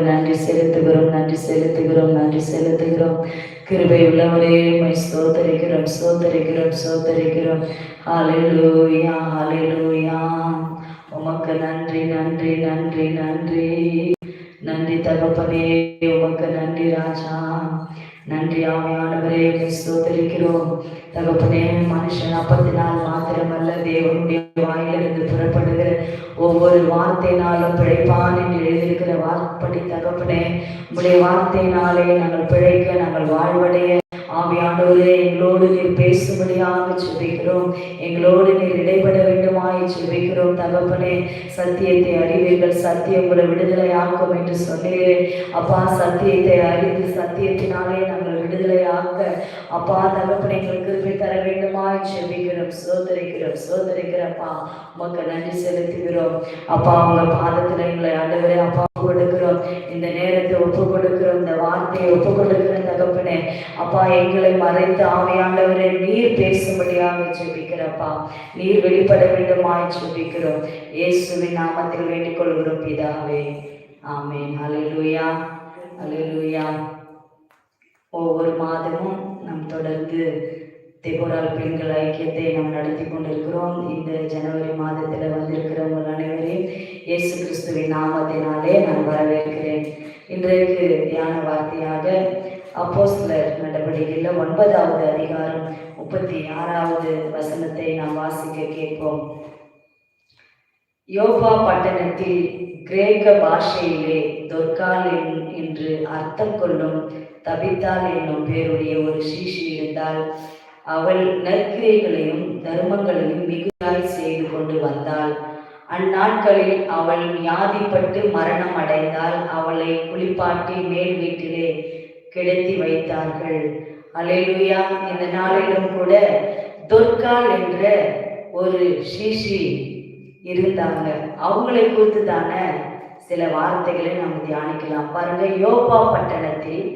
நன்றி செலுத்துகிறோம் நன்றி செலுத்துகிறோம் நன்றி செலுத்துகிறோம். கிருபை உள்ளவரே மை சோதரிக்கிறோம் சோதரிக்கிறோம் ஸ்தோத்தரிக்கிறோம். ஹalleluya ஹalleluya. உமக்கு நன்றி நன்றி நன்றி நன்றி. நன்றி தகப்பனே உமக்கு நன்றி ராஜா. நன்றி ஆமையானவரே உம்மை ஸ்தோத்தரிக்கிறோம். தகப்பனே மனுஷன் அப்பத்தினால் மாத்திரமல்ல தேவனுடைய வாயிலிருந்து புறப்படுகிற ஒவ்வொரு வார்த்தையினாலும் பிழைப்பான் என்று எழுதியிருக்கிற வார்ப்படி தகப்பனே உங்களுடைய வார்த்தையினாலே நாங்கள் பிழைக்க நாங்கள் வாழ்வடைய ஆவியாண்டவரே எங்களோடு நீர் பேசும்படியாக செபிக்கிறோம் எங்களோடு நீர் இடைபட வேண்டுமாய் செபிக்கிறோம் தகப்பனே சத்தியத்தை அறிவீர்கள். சத்தியம் உங்களை விடுதலையாக்கும் என்று சொன்னேன் அப்பா சத்தியத்தை அறிந்து சத்தியத்தினாலே நாங்கள் விடுதலையாக்க அப்பா தகப்பனை எங்களுக்கு கிருபை தர வேண்டுமாய் செபிக்கிறோம் சோதரிக்கிறோம். சோதரிக்கிறப்பா உமக்கு நன்றி செலுத்துகிறோம். அப்பா உங்க பாதத்துல எங்களை ஆண்டவரே அப்பா கொடுக்கிறோம் இந்த நேரத்தை ஒப்பு கொடுக்கிறோம் இந்த வார்த்தையை ஒப்பு கொடுக்கிறோம் தகப்பனே. அப்பா எங்களை மறைத்து ஆவியாண்டவரை நீர் பேசும்படியாக ஜெபிக்கிறப்பா. நீர் வெளிப்பட வேண்டுமாய் ஜெபிக்கிறோம். இயேசுவின் நாமத்தில் வேண்டிக் கொள்கிறோம் பிதாவே. ஆமேன். அலையிலுயா அலையிலுயா ஒவ்வொரு மாதமும் நம் தொடர்ந்து திபுரால் பெண்கள் ஐக்கியத்தை நாம் நடத்தி கொண்டிருக்கிறோம். இந்த ஜனவரி மாதத்தில் வந்திருக்கிறவங்க அனைவரையும் இயேசு கிறிஸ்துவின் நாமத்தினாலே நான் வரவேற்கிறேன். இன்றைக்கு தியான வார்த்தையாக அப்போஸ்லர் நடவடிக்கையில் ஒன்பதாவது அதிகாரம் முப்பத்தி ஆறாவது வசனத்தை நாம் வாசிக்க கேட்போம். யோபா பட்டணத்தில் கிரேக்க பாஷையிலே தொர்கால் என்- என்று அர்த்தம் கொள்ளும் தபித்தால் என்னும் பேருடைய ஒரு சீஷி இருந்தால் அவள் நற்கிரைகளையும் தர்மங்களையும் மிகுதியாய் செய்து கொண்டு வந்தாள். அந்நாட்களில் அவள் வியாதிப்பட்டு மரணம் அடைந்தால் அவளை குளிப்பாட்டி மேல் வீட்டிலே கிடத்தி வைத்தார்கள். அலேலுயா இந்த நாளிலும் கூட துர்கால் என்ற ஒரு சிஷி இருந்தாங்க. அவங்களை குறித்து தானே சில வார்த்தைகளை நம்ம தியானிக்கலாம். பாருங்க யோபா பட்டணத்தில்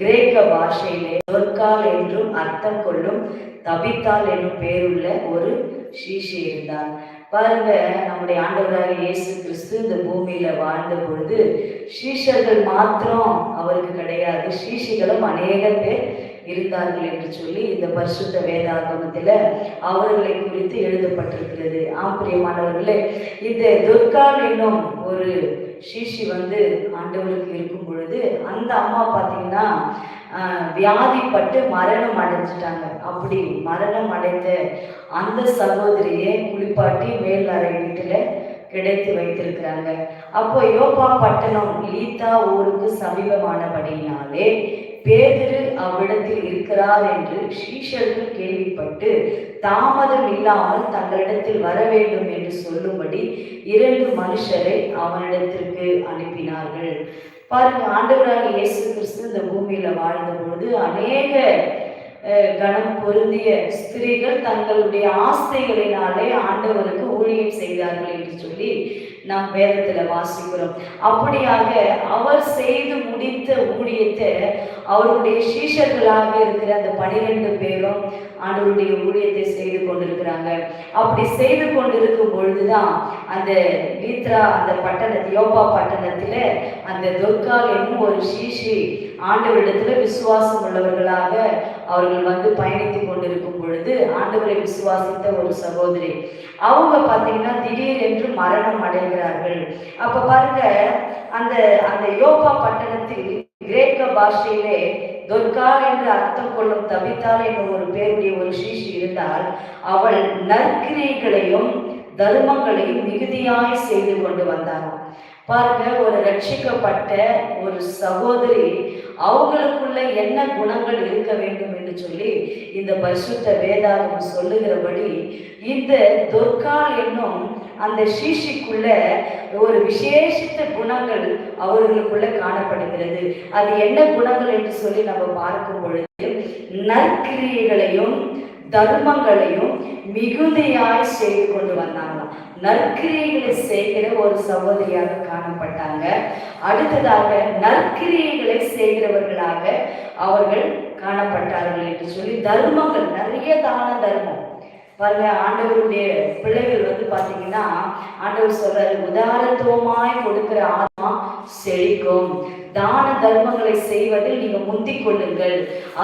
கிரேக்க பாஷையிலே தொர்கால் என்றும் அர்த்தம் கொள்ளும் தபித்தால் என்னும் பேருள்ள ஒரு ஸ்ரீஷி இருந்தார். பாருங்க நம்முடைய ஆண்டவராக இயேசு கிறிஸ்து இந்த பூமியில வாழ்ந்த பொழுது சீஷர்கள் மாத்திரம் அவருக்கு கிடையாது. ஸ்ரீஷிகளும் அநேக பேர் இருந்தார்கள் என்று சொல்லி இந்த பரிசுத்த வேதாகமத்தில் அவர்களை குறித்து எழுதப்பட்டிருக்கிறது. ஆம்பிரியமானவர்களே இந்த துர்கால் என்னும் ஒரு சீஷி வந்து ஆண்டவருக்கு இருக்கும் பொழுது அந்த அம்மா பார்த்தீங்கன்னா வியாதிப்பட்டு மரணம் அடைஞ்சிட்டாங்க. அப்படி மரணம் அடைந்த அந்த சகோதரியை குளிப்பாட்டி மேல் அறை வீட்டில் கிடைத்து வைத்திருக்கிறாங்க. அப்போ யோபா பட்டணம் லீதா ஊருக்கு சமீபமானபடியினாலே பேதுரு அவ்விடத்தில் இருக்கிறார் என்று ஷீஷர்கள் கேள்விப்பட்டு தாமதம் இல்லாமல் தங்களிடத்தில் வர வேண்டும் என்று சொல்லும்படி இரண்டு மனுஷரை அவனிடத்திற்கு அனுப்பினார்கள். பாருங்க ஆண்டவராக இயேசு கிறிஸ்து இந்த பூமியில வாழ்ந்த பொழுது அநேக கணம் கனம் பொருந்திய ஸ்திரீகள் தங்களுடைய ஆஸ்தைகளினாலே ஆண்டவருக்கு ஊழியம் செய்தார்கள் என்று சொல்லி நாம் வேதத்துல வாசிக்கிறோம். அப்படியாக அவர் செய்து முடித்த ஊழியத்தை அவருடைய சீஷர்களாக இருக்கிற அந்த பனிரெண்டு பேரும் ஆண்டவருடைய ஊழியத்தை செய்து கொண்டிருக்கிறாங்க. அப்படி செய்து கொண்டிருக்கும் பொழுதுதான் அந்த லீத்ரா அந்த பட்டணத்து யோபா பட்டணத்துல அந்த துர்கால் என்னும் ஒரு சீஷி ஆண்டவரிடத்துல விசுவாசம் உள்ளவர்களாக அவர்கள் வந்து பயணித்து கொண்டிருக்கும் பொழுது ஆண்டவரை விசுவாசித்த ஒரு சகோதரி. அவங்க பார்த்தீங்கன்னா திடீர் என்று மரணம் அடைகிறார்கள். அப்ப பாருங்க அந்த அந்த யோபா பட்டணத்தில் கிரேக்க பாஷையிலே தொற்கால் என்று அர்த்தம் கொள்ளும் தவித்தால் என்னும் ஒரு பேருடைய ஒரு சீஷி இருந்தால் அவள் நற்கிரைகளையும் தர்மங்களையும் மிகுதியாய் செய்து கொண்டு வந்தாராம். பாருங்க ஒரு ரட்சிக்கப்பட்ட ஒரு சகோதரி அவங்களுக்குள்ள என்ன குணங்கள் இருக்க வேண்டும் என்று சொல்லி இந்த பரிசுத்த வேதாகம் சொல்லுகிறபடி இந்த தொர்கால் என்னும் அந்த சீஷிக்குள்ள ஒரு விசேஷித்த குணங்கள் அவர்களுக்குள்ள காணப்படுகிறது. அது என்ன குணங்கள் என்று சொல்லி நம்ம பார்க்கும் பொழுது நற்கிரியைகளையும் தர்மங்களையும் மிகுதியாய் செய்து கொண்டு வந்தாங்களாம். நற்கிரியைகளை செய்கிற ஒரு சகோதரியாக காணப்பட்டாங்க. அடுத்ததாக நற்கிரியைகளை செய்கிறவர்களாக அவர்கள் காணப்பட்டார்கள் என்று சொல்லி தர்மங்கள் நிறைய தான தர்மம். பாருங்க ஆண்டவருடைய பிள்ளைகள் வந்து பாத்தீங்கன்னா ஆண்டவர் சொல்றாரு உதாரத்துவமாய் கொடுக்கிற ஆத்மா செழிக்கும். தான தர்மங்களை செய்வதில் நீங்க முந்திக் கொள்ளுங்கள்.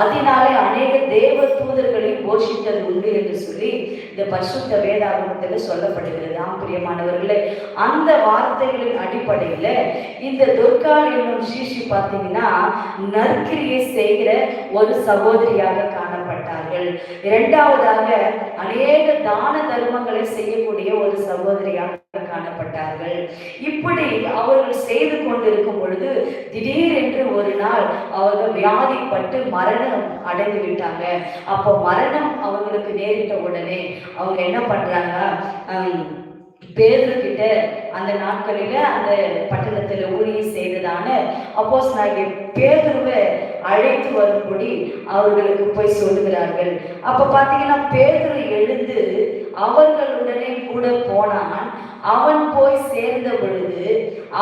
அதனாலே அநேக தேவ தூதர்களை போஷித்தது உண்டு என்று சொல்லி இந்த பரிசுத்த வேதாகமத்தில் சொல்லப்படுகிறது. ஆம் பிரியமானவர்களே அந்த வார்த்தைகளின் அடிப்படையில இந்த துர்கால் என்னும் சீஷி பார்த்தீங்கன்னா நற்கிரியை செய்கிற ஒரு சகோதரியாக காண இருக்கிறார்கள் இரண்டாவதாக அநேக தான தர்மங்களை செய்யக்கூடிய ஒரு சகோதரியாக காணப்பட்டார்கள். இப்படி அவர்கள் செய்து கொண்டிருக்கும் பொழுது திடீரென்று ஒரு நாள் அவர்கள் வியாதிப்பட்டு மரணம் அடைந்து விட்டாங்க. அப்போ மரணம் அவங்களுக்கு நேரிட்ட உடனே அவங்க என்ன பண்றாங்க? ஹம், அந்த நாட்களில அந்த பட்டணத்துல ஊழியம் செய்ததான அப்போஸ் நான் பேதுருவை அழைத்து வரும்படி அவர்களுக்கு போய் சொல்லுகிறார்கள். அப்ப பாத்தீங்கன்னா பேதர் எழுந்து அவர்களுடனே கூட போனான். அவன் போய் சேர்ந்த பொழுது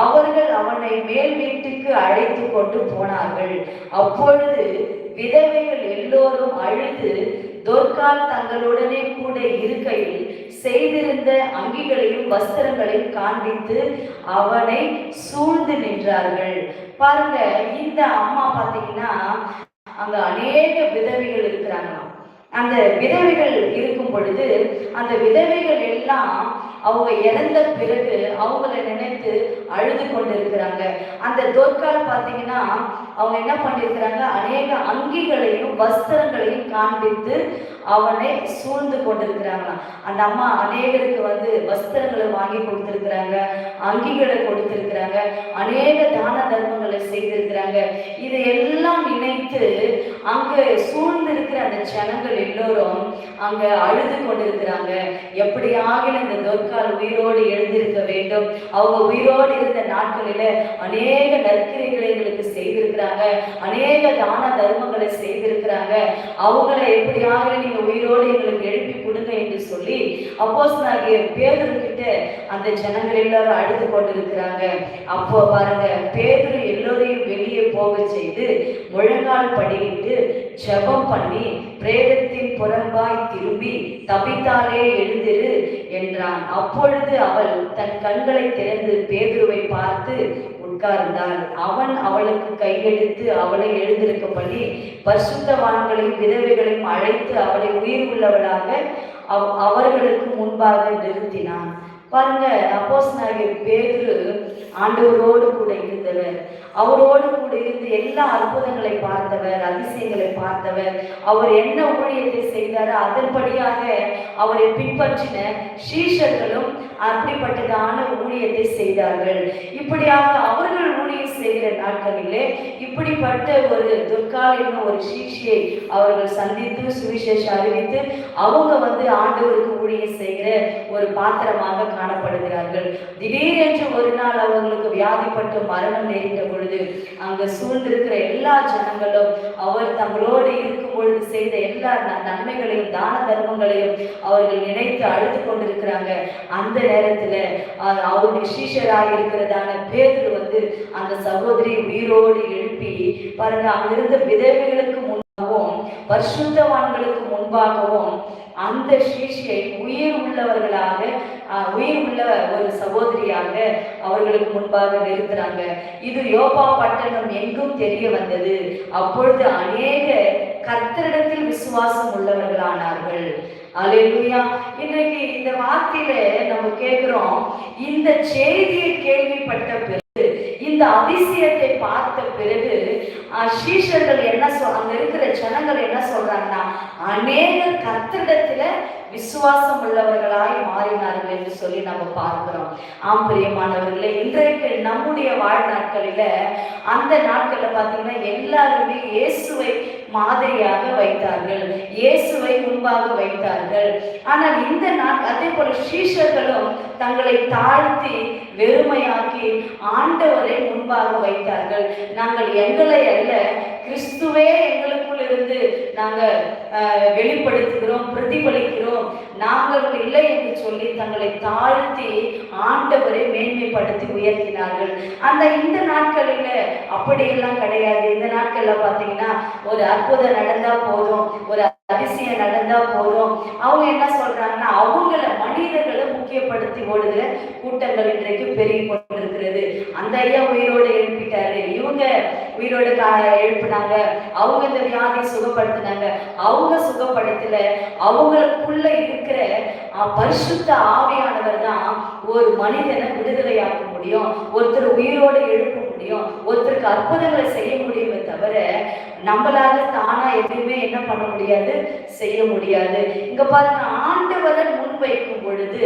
அவர்கள் அவனை மேல் வீட்டுக்கு அழைத்து கொண்டு போனார்கள். அப்பொழுது விதவைகள் எல்லோரும் அழுது தொற்கால் தங்களுடனே கூட இருக்கையில் செய்திருந்த அங்கிகளையும் வஸ்திரங்களையும் காண்பித்து அவனை சூழ்ந்து நின்றார்கள். பாருங்க இந்த அம்மா பார்த்தீங்கன்னா அங்க அநேக விதவைகள் இருக்கிறாங்களாம். அந்த விதவைகள் இருக்கும் பொழுது அந்த விதவைகள் எல்லாம் அவங்க இறந்த பிறகு அவங்கள நினைத்து அழுது கொண்டு இருக்கிறாங்க அந்த தொற்கால பார்த்தீங்கன்னா அவங்க என்ன பண்ணியிருக்கிறாங்க? அநேக அங்கிகளையும் வஸ்திரங்களையும் காண்பித்து அவனை சூழ்ந்து கொண்டிருக்கிறாங்களாம். அந்த அம்மா அநேகருக்கு வந்து வஸ்திரங்களை வாங்கி கொடுத்திருக்கிறாங்க அங்கிகளை கொடுத்திருக்கிறாங்க அநேக தான தர்மங்களை செய்திருக்கிறாங்க. இதை எல்லாம் நினைத்து அங்க சூழ்ந்து இருக்கிற அந்த ஜனங்கள் எல்லோரும் அங்க அழுது கொண்டிருக்கிறாங்க. எப்படியாக இந்த தொற்கால் உயிரோடு எழுந்திருக்க வேண்டும். அவங்க உயிரோடு இருந்த நாட்களில அநேக நற்கிரைகளை எங்களுக்கு செய்திருக்கிறாங்க. அநேக தான தர்மங்களை செய்திருக்கிறாங்க. அவங்கள எப்படியாக நீங்க உயிரோடு எங்களுக்கு எழுப்பி கொடுங்க என்று சொல்லி அப்போஸ் நாகிய பேதர்கிட்ட அந்த ஜனங்கள் எல்லாரும் அழுது கொண்டிருக்கிறாங்க. அப்போ பாருங்க பேதர் எல்லோரையும் வெளியே போக செய்து முழங்கால் படியிட்டு ஜெபம் பண்ணி பிரேதத்தின் புறம்பாய் திரும்பி தபித்தாலே எழுந்து என்றான். அப்பொழுது அவள் தன் கண்களை திறந்து பேதுருவை பார்த்து உட்கார்ந்தாள். அவன் அவளுக்கு கையெடுத்து அவளை எழுந்திருக்க பண்ணி பரிசுத்தவான்களையும் விதவைகளையும் அழைத்து அவளை உயிர் உள்ளவளாக அவ் அவர்களுக்கு முன்பாக நிறுத்தினான். பாருங்க அப்போஸ் பேதுரு ஆண்டவரோடு கூட இருந்தவர். அவரோடு கூட இருந்து எல்லா அற்புதங்களை பார்த்தவர் அதிசயங்களை பார்த்தவர். அவர் என்ன ஊழியத்தை செய்தாரோ அதன்படியாக அவரை பின்பற்றின சீஷர்களும் அப்படிப்பட்டதான ஊழியத்தை செய்தார்கள். இப்படியாக அவர்கள் அப்படிப்பட்ட ஒரு துர்கால் என்னும் ஒரு சீஷியை அவர்கள் சந்தித்து சுவிசேஷம் அறிவித்து அவங்க வந்து ஆண்டவருக்கு ஊழியம் செய்கிற ஒரு பாத்திரமாக காணப்படுகிறார்கள். திடீரென்று ஒரு நாள் அவர்களுக்கு வியாதிப்பட்டு மரணம் நேரிட்ட பொழுது அங்க சூழ்ந்திருக்கிற எல்லா ஜனங்களும் அவர் தங்களோடு இருக்கும் பொழுது செய்த எல்லா நன்மைகளையும் தான தர்மங்களையும் அவர்கள் நினைத்து அழுது கொண்டிருக்கிறாங்க. அந்த நேரத்துல அவருடைய சீஷராக இருக்கிறதான பேர் வந்து அந்த சகோதரி உயிரோடு எழுப்பி பாருங்க அங்கிருந்த விதவைகளுக்கு முன்பாகவும் பரிசுத்தவான்களுக்கு முன்பாகவும் அந்த சீஷியை உயிர் உள்ளவர்களாக உயிர் உள்ள ஒரு சகோதரியாக அவர்களுக்கு முன்பாக நிறுத்துறாங்க. இது யோபா பட்டணம் எங்கும் தெரிய வந்தது. அப்பொழுது அநேக கர்த்தரிடத்தில் விசுவாசம் உள்ளவர்களானார்கள். அல்லேலூயா. இன்றைக்கு இந்த வார்த்தையில நம்ம கேட்கிறோம் இந்த செய்தியை கேள்விப்பட்ட பிறகு இந்த அதிசயத்தை பார்த்த பிறகு அஹ், சீஷர்கள் என்ன சொல் அங்க இருக்கிற ஜனங்கள் என்ன சொல்றாங்கன்னா அநேக கத்திடத்துல விசுவாசம் உள்ளவர்களாய் மாறினார்கள் என்று சொல்லி நம்ம பார்க்கிறோம். ஆம் பிரியமானவர்களே இன்றைக்கு நம்முடைய வாழ்நாட்களில் அந்த நாட்களில் பார்த்தீங்கன்னா எல்லாருமே இயேசுவை மாதிரியாக வைத்தார்கள். இயேசுவை முன்பாக வைத்தார்கள். ஆனால் இந்த நாட் அதே போல சீஷர்களும் தங்களை தாழ்த்தி வெறுமையாக்கி ஆண்டவரை முன்பாக வைத்தார்கள். நாங்கள் எங்களை அல்ல கிறிஸ்துவே எங்களுக்குள்ள இருந்து நாங்கள் அஹ், வெளிப்படுத்துகிறோம் பிரதிபலிக்கிறோம். நாங்கள் இல்லை என்று சொல்லி தங்களை தாழ்த்தி ஆண்டவரை மேன்மைப்படுத்தி உயர்த்தினார்கள். அந்த இந்த நாட்களில் அப்படியெல்லாம் கிடையாது. இந்த நாட்கள்ல பாத்தீங்கன்னா ஒரு அற்புதம் நடந்தா போதும் ஒரு அதிசயம் நடந்தா போதும். அவங்க என்ன சொல்றாங்கன்னா அவங்கள மனிதர்களை முக்கியப்படுத்தி ஓடுகிற கூட்டங்கள் இன்றைக்கு பெருகி கொண்டிருக்கிறது. அந்த ஐயா உயிரோடு எழுப்பிட்டாரு. இவங்க உயிரோடு கா- எழுப்புனாங்க. அவங்க இந்த வியாதியை சுகப்படுத்தினாங்க? அவங்க சுகப்படுத்தல. அவங்களுக்குள்ள இருக்கிற பரிசுத்த ஆவியானவர் தான் ஒரு மனிதனை விடுதலையாக்க முடியும். ஒருத்தர் உயிரோடு எழுப்ப முடியும். ஒருத்தருக்கு அற்புதங்களை செய்ய முடியுமே தவிர நம்மளால தானா எதுவுமே என்ன பண்ண முடியாது? செய்ய முடியாது. இங்க பாருங்க ஆண்டவரை முன்வைக்கும் பொழுது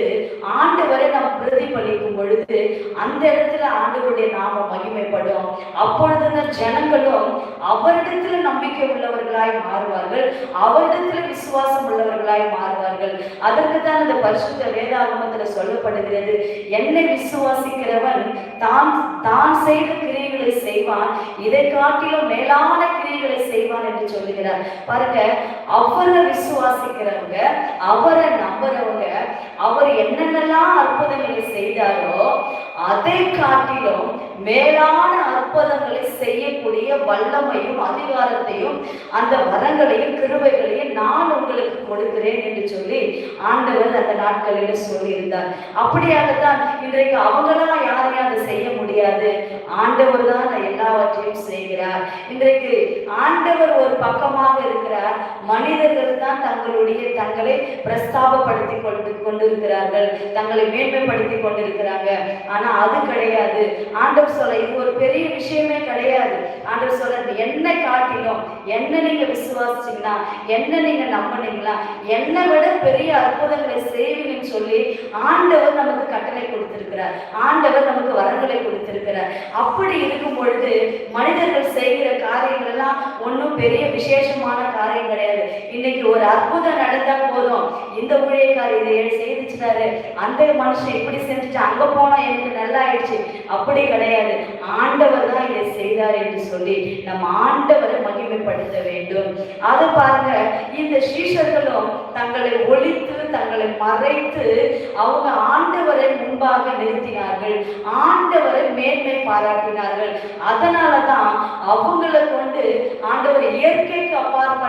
ஆண்டவரை நம்ம பிரதிபலிக்கும் பொழுது அந்த இடத்துல ஆண்டவருடைய நாமம் மகிமைப்படும். அப்பொழுதுதான் ஜனங்களும் அவரிடத்துல நம்பிக்கை உள்ளவர்களாய் மாறுவார்கள். அவரிடத்துல விசுவாசம் உள்ளவர்களாய் மாறுவார்கள். அதற்கு தான் அந்த பரிசுத்த வேதாகமத்துல சொல்லப்படுகிறது. என்னை விசுவாசிக்கிறவன் தான் தான் செய்த கிரியைகளை செய்வான். இதை காட்டிலும் மேலான கிரியைகளை செய்வான் என்று சொல்லுகிறார். பாருங்க அவரை விசுவாசிக்கிறவங்க அவரை நம்புறவங்க அவர் என்னென்னலாம் அற்புதங்களை செய்தாரோ அதை காட்டிலும் மேலான அற்புதங்களை செய்யக்கூடிய வல்லமையும் அதிகாரத்தையும் அந்த வரங்களையும் கிருபைகளையும் நான் உங்களுக்கு கொடுக்கிறேன் என்று சொல்லி ஆண்டவர் அந்த நாட்களில் சொல்லியிருந்தார். அப்படியாகத்தான் இன்றைக்கு அவங்களாம் யாரையும் அதை செய்ய முடியாது. ஆண்டவர் தான் எல்லாவற்றையும் செய்கிறார். இன்றைக்கு ஆண்டவர் ஒரு பக்கமாக இருக்கிறார். மனிதர்கள் தான் தங்களுடைய தங்களை பிரஸ்தாபப்படுத்தி கொண்டு கொண்டிருக்கிறார்கள். தங்களை மேன்மைப்படுத்தி கொண்டிருக்கிறாங்க. ஆனா அது கிடையாது. ஆண்டவர் சொல்ல இது ஒரு பெரிய விஷயமே கிடையாது. ஆண்டவர் சொல்ல என்ன காட்டிலும் என்ன நீங்க விசுவாசிச்சீங்கன்னா என்ன நீங்க நம்பினீங்களா என்னை விட பெரிய அற்புதங்களை செய்வீங்கன்னு சொல்லி ஆண்டவர் நமக்கு கட்டளை கொடுத்திருக்கிறார். ஆண்டவர் நமக்கு வரங்களை கொடுத்திருக்கிறார். அப்படி இருக்கும் பொழுது மனிதர்கள் செய்கிற காரியங்கள் எல்லாம் ஒன்றும் பெரிய விசேஷமான காரியம் கிடையாது. இன்னைக்கு ஒரு அற்புதம் நடந்தா போதும். இந்த ஊழியக்காரர் இதை செய்துச்சுட்டாரு அந்த மனுஷன் இப்படி செஞ்சுட்டு அங்க போனா எனக்கு நல்லா ஆயிடுச்சு அப்படி கிடையாது. ஆண்டவர் தான் இதை செய்தார் என்று சொல்லி நம் ஆண்டவரை மகிமைப்படுத்த வேண்டும். அது பாருங்க இந்த சீஷர்களும் தங்களை ஒழித்து தங்களை மறைத்து அவங்க ஆண்டவரை முன்பாக நிறுத்தினார்கள். ஆண்டவரை மேன்மை பாராட்டினார்கள். அதனால தான் அவங்களை கொண்டு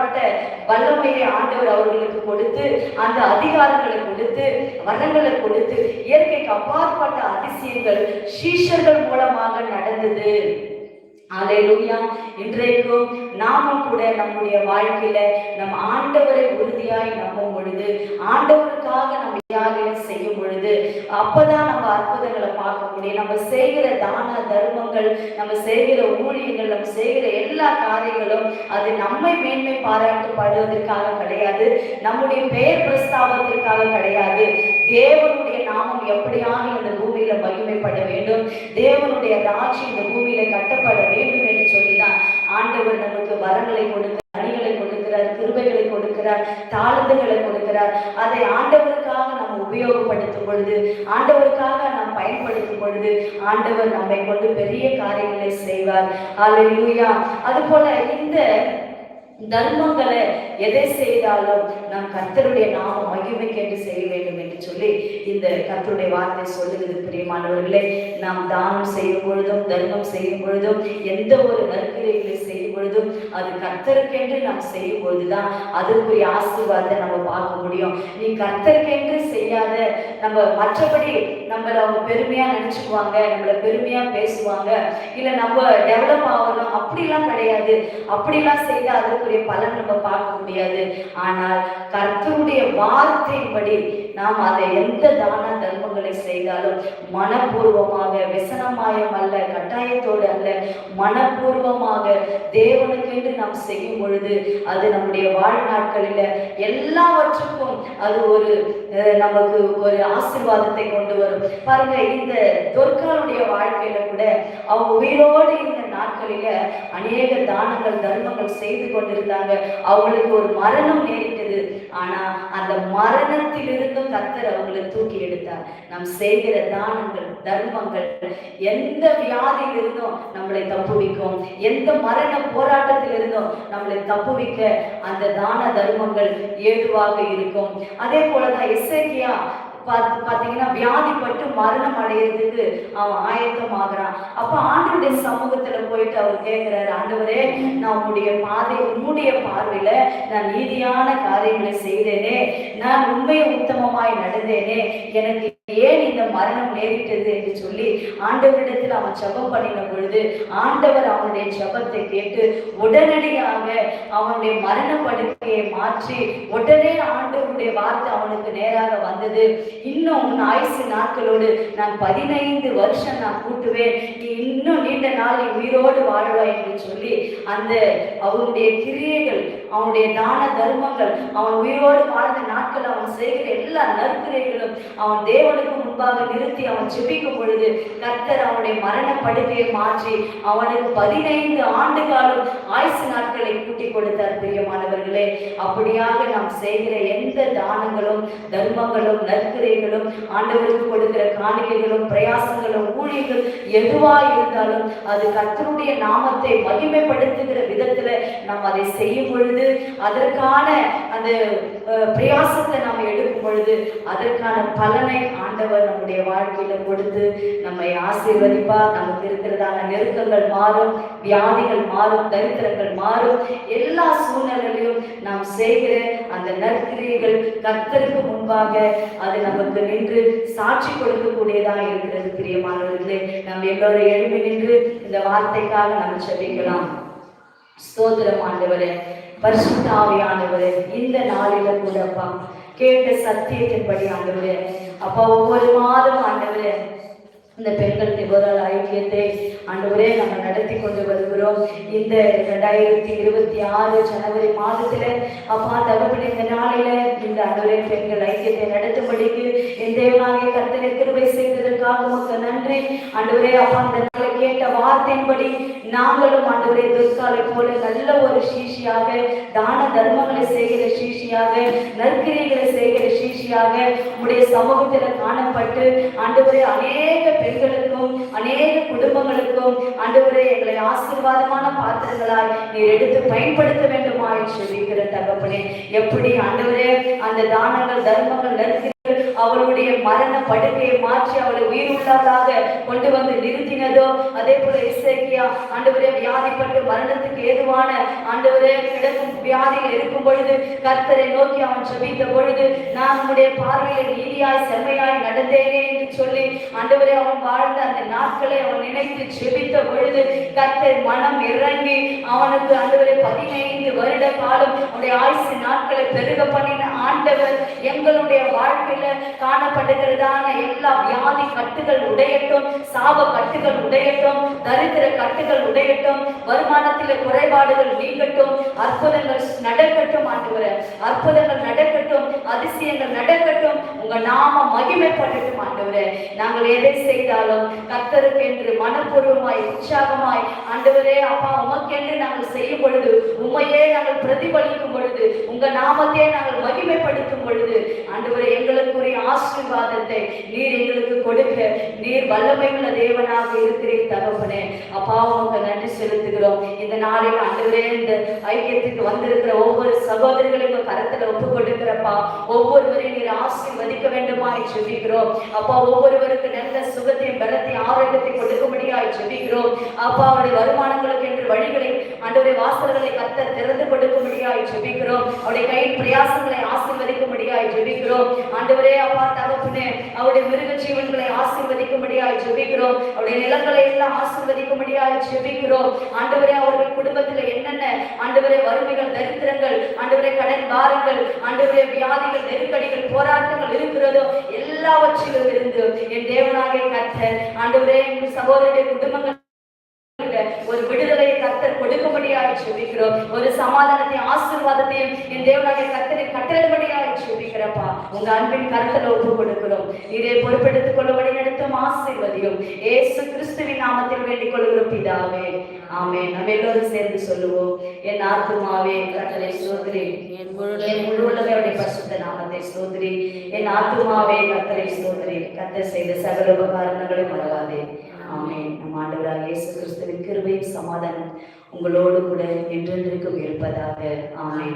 அப்பாற்பட்ட வல்லமையை ஆண்டவர் அவர்களுக்கு கொடுத்து அந்த அதிகாரங்களை கொடுத்து வரங்களை கொடுத்து இயற்கைக்கு அப்பாற்பட்ட அதிசயங்கள் சீஷர்கள் மூலமாக நடந்தது. அல்லேலூயா இன்றைக்கும் நாமும் கூட நம்முடைய வாழ்க்கையில நம் ஆண்டவரை உறுதியாய் நம்பும் பொழுது ஆண்டவருக்காக நம்ம தியாகம் செய்யும் பொழுது அப்பதான் நம்ம அற்புதங்களை பார்க்க முடியும். நம்ம செய்கிற தான தர்மங்கள் நம்ம செய்கிற ஊழியங்கள் நம்ம செய்கிற எல்லா காரியங்களும் அது நம்மை மேன்மை பாராட்டப்படுவதற்காக கிடையாது. நம்முடைய பெயர் பிரஸ்தாபத்திற்காக கிடையாது. தேவனுடைய நாமம் எப்படியாக இந்த பூமியில மகிமைப்பட வேண்டும். தேவனுடைய ராட்சி இந்த பூமியில கட்டப்பட வேண்டும் என்று சொல்லிதான் ஆண்டவர் நமக்கு வரங்களை கொடுக்க அணிகளை கொடுக்கிறார் கிருபைகளை கொடுக்கிறார் தாழ்ந்துகளை கொடுக்கிறார். அதை ஆண்டவருக்காக நம்ம உபயோகப்படுத்தும் பொழுது ஆண்டவருக்காக நாம் பயன்படுத்தும் பொழுது ஆண்டவர் நம்மை கொண்டு பெரிய காரியங்களை செய்வார். அலையூயா அது போல இந்த தர்மங்களை எதை செய்தாலும் நாம் கர்த்தருடைய நாம மகிமைக்கென்று செய்ய வேண்டும் அப்படின்னு சொல்லி இந்த கத்தருடைய வார்த்தை சொல்லுகிறது பிரியமானவர்களே. நாம் தானம் செய்யும் பொழுதும் தர்மம் செய்யும் பொழுதும் எந்த ஒரு நற்கிரைகளை செய்யும் பொழுதும் அது கத்தருக்கென்று நாம் செய்யும் பொழுதுதான் அதற்குரிய ஆசீர்வாதத்தை நம்ம பார்க்க முடியும். நீ கத்தருக்கென்று செய்யாத நம்ம மற்றபடி நம்மள அவங்க பெருமையா நினைச்சுக்குவாங்க நம்மள பெருமையா பேசுவாங்க இல்ல நம்ம டெவலப் ஆகணும் அப்படிலாம் கிடையாது. அப்படிலாம் செய்து அதற்குரிய பலன் நம்ம பார்க்க முடியாது. ஆனால் கர்த்தருடைய வார்த்தையின்படி நாம் அதை எந்த தான தர்மங்களை செய்தாலும் மனப்பூர்வமாக விசனமாயம் அல்ல கட்டாயத்தோடு அல்ல மனப்பூர்வமாக தேவனுக்கென்று நாம் செய்யும் பொழுது அது நம்முடைய வாழ்நாட்களில் எல்லாவற்றுக்கும் அது ஒரு நமக்கு ஒரு ஆசீர்வாதத்தை கொண்டு வரும். பாருங்க இந்த தொற்காலுடைய வாழ்க்கையில கூட அவங்க உயிரோடு இருந்த நாட்களில அநேக தானங்கள் தர்மங்கள் செய்து கொண்டிருந்தாங்க. அவங்களுக்கு ஒரு மரணம் நேரிட்டது. ஆனா அந்த மரணத்திலிருந்தும் கத்தர் அவங்களை தூக்கி எடுத்தார். நாம் செய்கிற தானங்கள் தர்மங்கள் எந்த வியாதியில் இருந்தும் நம்மளை தப்புவிக்கும். எந்த மரண போராட்டத்தில் இருந்தும் நம்மளை தப்புவிக்க அந்த தான தர்மங்கள் ஏதுவாக இருக்கும். அதே போலதான் எஸ்ஐக்கியா பார்த்து பார்த்தீங்கன்னா வியாதிப்பட்டு மரணம் அடையிறதுக்கு அவன் ஆயத்தம் ஆகிறான் அப்போ ஆண்டவருடைய சமூகத்தை போயிட்டு அவர் கேட்கிறாரு ஆண்டவரே நான் உடைய பாதை உன்னுடைய பார்வையில நான் நீதியான காரியங்களை செய்தேனே. நான் உண்மை உத்தமமாய் நடந்தேனே. எனக்கு ஏன் இந்த மரணம் நேரிட்டது என்று சொல்லி ஆண்டவரிடத்தில் அவன் ஜபம் பண்ணின பொழுது ஆண்டவர் அவனுடைய ஜபத்தை கேட்டு உடனடியாக அவனுடைய மரண படுக்கையை மாற்றி உடனே ஆண்டவருடைய வார்த்தை அவனுக்கு நேராக வந்தது. இன்னும் உன் ஆயுசு நாட்களோடு நான் பதினைந்து வருஷம் நான் கூட்டுவேன். நீ இன்னும் நீண்ட நாள் உயிரோடு வாழ்வாய் என்று சொல்லி அந்த அவனுடைய கிரியைகள் அவனுடைய தான தர்மங்கள் அவன் உயிரோடு வாழ்ந்த நாட்கள் அவன் செய்கிற எல்லா நற்கிரைகளும் அவன் தேவனுக்கு முன்பாக நிறுத்தி அவன் செபிக்கும் பொழுது கர்த்தர் அவனுடைய மரண படுக்கையை மாற்றி அவனுக்கு பதினைந்து ஆண்டு காலம் ஆயுசு நாட்களை கூட்டி கொடுத்தார் பிரியமானவர்களே. அப்படியாக நாம் செய்கிற எந்த தானங்களும் தர்மங்களும் நற்கிரைகளும் ஆண்டவருக்கு கொடுக்கிற காணிக்கைகளும் பிரயாசங்களும் ஊழியர்கள் எதுவா இருந்தாலும் அது கர்த்தருடைய நாமத்தை மகிமைப்படுத்துகிற விதத்துல நாம் அதை செய்யும் பொழுது அதற்கான அந்த பிரயாசத்தை நாம் எடுக்கும் பொழுது அதற்கான பலனை ஆண்டவர் நம்முடைய வாழ்க்கையில கொடுத்து நம்மை ஆசீர்வதிப்பார். நமக்கு இருக்கிறதான நெருக்கங்கள் மாறும் வியாதிகள் மாறும் தரித்திரங்கள் மாறும். எல்லா சூழ்நிலையிலும் நாம் செய்கிற அந்த நற்கிரியைகள் கத்தருக்கு முன்பாக அது நமக்கு நின்று சாட்சி கொடுக்கக்கூடியதாக இருக்கிறது. பிரியமானவர்களே நாம் எல்லோரும் எழுப்பி நின்று இந்த வார்த்தைக்காக நாம் செபிக்கலாம் ஸ்தோத்திரம் ஆண்டவரே. பரிசுத்த ஆவியானவரே இந்த நாளில கூட அப்பா கேட்ட சத்தியத்தின்படி ஆண்டவரே அப்பா ஒவ்வொரு மாதம் ஆண்டவரே இந்த பெண்கள் நிபுணர் ஐக்கியத்தை ஆண்டவரே நம்ம நடத்தி கொண்டு வருகிறோம். இந்த ரெண்டாயிரத்தி இருபத்தி ஆறு ஜனவரி மாதத்துல அப்பா தகப்பன் இந்த நாளில இந்த ஆண்டவரே பெண்கள் ஐக்கியத்தை நடத்தும்படிக்கு என் தேவனாகிய கர்த்தரை கிருபை செய்ததற்காக உமக்கு நன்றி. ஆண்டவரே அப்பா அந்த நாளை கேட்ட வார்த்தையின்படி நாங்களும் ஆண்டவரே துர்காலை போல நல்ல ஒரு சீஷியாக தான தர்மங்களை செய்கிற சீஷியாக நற்கிரிகளை செய்கிற சீஷியாக உடைய சமூகத்தில் காணப்பட்டு ஆண்டவரே அநேக பெண்களுக்கும் அநேக குடும்பங்களுக்கும் ஆண்டவரே எங்களை ஆசீர்வாதமான பாத்திரங்களாய் நீர் எடுத்து பயன்படுத்த வேண்டுமா என்று சொல்லிக்கிற தகப்பனே. எப்படி ஆண்டவரே அந்த தானங்கள் தர்மங்கள் நற்கிரிகள் அவளுடைய மரண படுக்கையை மாற்றி அவளை உயிருள்ளதாக கொண்டு வந்து நிறுத்தினதோ அதே போல இசைக்கியா ஆண்டவரே வியாதிப்பட்டு மரணத்துக்கு ஏதுவான ஆண்டவரே கிடக்கும் வியாதியில் இருக்கும் பொழுது கர்த்தரை நோக்கி அவன் ஜெபித்த பொழுது நான் உம்முடைய பார்வையில் நீதியாய் செம்மையாய் நடந்தேனே என்று சொல்லி ஆண்டவரே அவன் வாழ்ந்த அந்த நாட்களை அவன் நினைத்து ஜெபித்த பொழுது கர்த்தர் மனம் இறங்கி அவனுக்கு ஆண்டவரே பதினைந்து வருட காலம் அவனுடைய ஆயுசு நாட்களை பெருக பண்ணின ஆண்டவர் எங்களுடைய வாழ்க்கையில காணப்படுகிறதான எல்லா வியாதி கட்டுகள் உடையட்டும் சாப கட்டுகள் உடையட்டும் தரித்திர கட்டுகள் உடையட்டும் வருமானத்தில் குறைபாடுகள் நீங்கட்டும் அற்புதங்கள் நடக்கட்டும் ஆண்டவர். அற்புதங்கள் நடக்கட்டும் அதிசயங்கள் நடக்கட்டும் உங்க நாம மகிமைப்படட்டும் ஆண்டவர். நாங்கள் எதை செய்தாலும் கத்தருக்கு என்று மனப்பூர்வமாய் உற்சாகமாய் ஆண்டவரே அப்பா உமக்கென்று நாங்கள் செய்யும் பொழுது உண்மையே நாங்கள் பிரதிபலிக்கும் பொழுது உங்க நாமத்தையே நாங்கள் மகிமை மகிமைப்படுத்தும் பொழுது ஆண்டவரே எங்களுக்குரிய ஆசீர்வாதத்தை நீர் எங்களுக்கு கொடுக்க நீர் வல்லமையுள்ள தேவனாக இருக்கிறேன் தகப்பனே. அப்பா உங்க நன்றி செலுத்துகிறோம். இந்த நாளில் ஆண்டவரே இந்த ஐக்கியத்துக்கு வந்திருக்கிற ஒவ்வொரு சகோதரிகளையும் உங்க கரத்துல ஒப்பு கொடுக்கிறப்பா ஒவ்வொருவரையும் நீர் ஆசீர்வதிக்க வேண்டுமாய் சொல்லிக்கிறோம். அப்பா ஒவ்வொருவருக்கு நல்ல சுகத்தையும் பலத்தையும் ஆரோக்கியத்தை முடியும் ஜெபிக்கிறோம் அப்பா அவருடைய வருமானங்களுக்கு என்று வழிகளை அன்றைய வாசல்களை கத்த திறந்து கொடுக்கும்படியாய் ஜெபிக்கிறோம். அவருடைய கை பிரயாசங்களை ஆசீர்வதிக்கும்படியாய் ஜெபிக்கிறோம். ஆண்டவரே அப்பா தகப்புனே அவருடைய மிருக ஜீவன்களை ஆசீர்வதிக்கும்படியாய் ஜெபிக்கிறோம். அவருடைய நிலங்களை எல்லாம் ஆசீர்வதிக்கும்படியாய் ஜெபிக்கிறோம். ஆண்டவரே அவர்கள் குடும்பத்தில் என்னென்ன ஆண்டவரே வறுமைகள் தரித்திரங்கள் ஆண்டவரே கடன் பாரங்கள் ஆண்டவரே வியாதிகள் நெருக்கடிகள் போராட்டங்கள் இருக்கிறதோ எல்லாவற்றிலும் இருந்து என் தேவனாக கத்த ஆண்டவரே என் சகோதரருடைய குடும்பங்களுக்கு ஒரு விடுதலை கத்தர் கொடுக்கும்படியாக செபிக்கிறோம் ஒரு சமாதானத்தை ஆசீர்வாதத்தையும் என் தேவனாகிய கத்தரை கட்டளபடியாக செபிக்கிறப்பா உங்க அன்பின் கருத்தில் ஒப்பு கொடுக்கிறோம். நீரே பொறுப்பெடுத்துக் கொள்ளும்படி நடத்தும் ஆசீர்வதியும். ஏசு கிறிஸ்துவின் நாமத்தில் வேண்டிக் கொள்கிறோம் பிதாவே. ஆமே நம்ம எல்லோரும் சேர்ந்து சொல்லுவோம். என் ஆத்துமாவே கட்டளை சோதரி. என் முழு முழு உள்ளவையுடைய பசுத்த நாமத்தை சோதரி. என் ஆத்துமாவே கத்தரை சோதரி. கத்த செய்த சகல உபகாரணங்களை மறவாதே. ஆமே நம் ஆண்டவராக இயேசு கிறிஸ்துவின் கிருபையும் சமாதானம் உங்களோடு கூட என்றென்றைக்கும் இருப்பதாக. ஆமே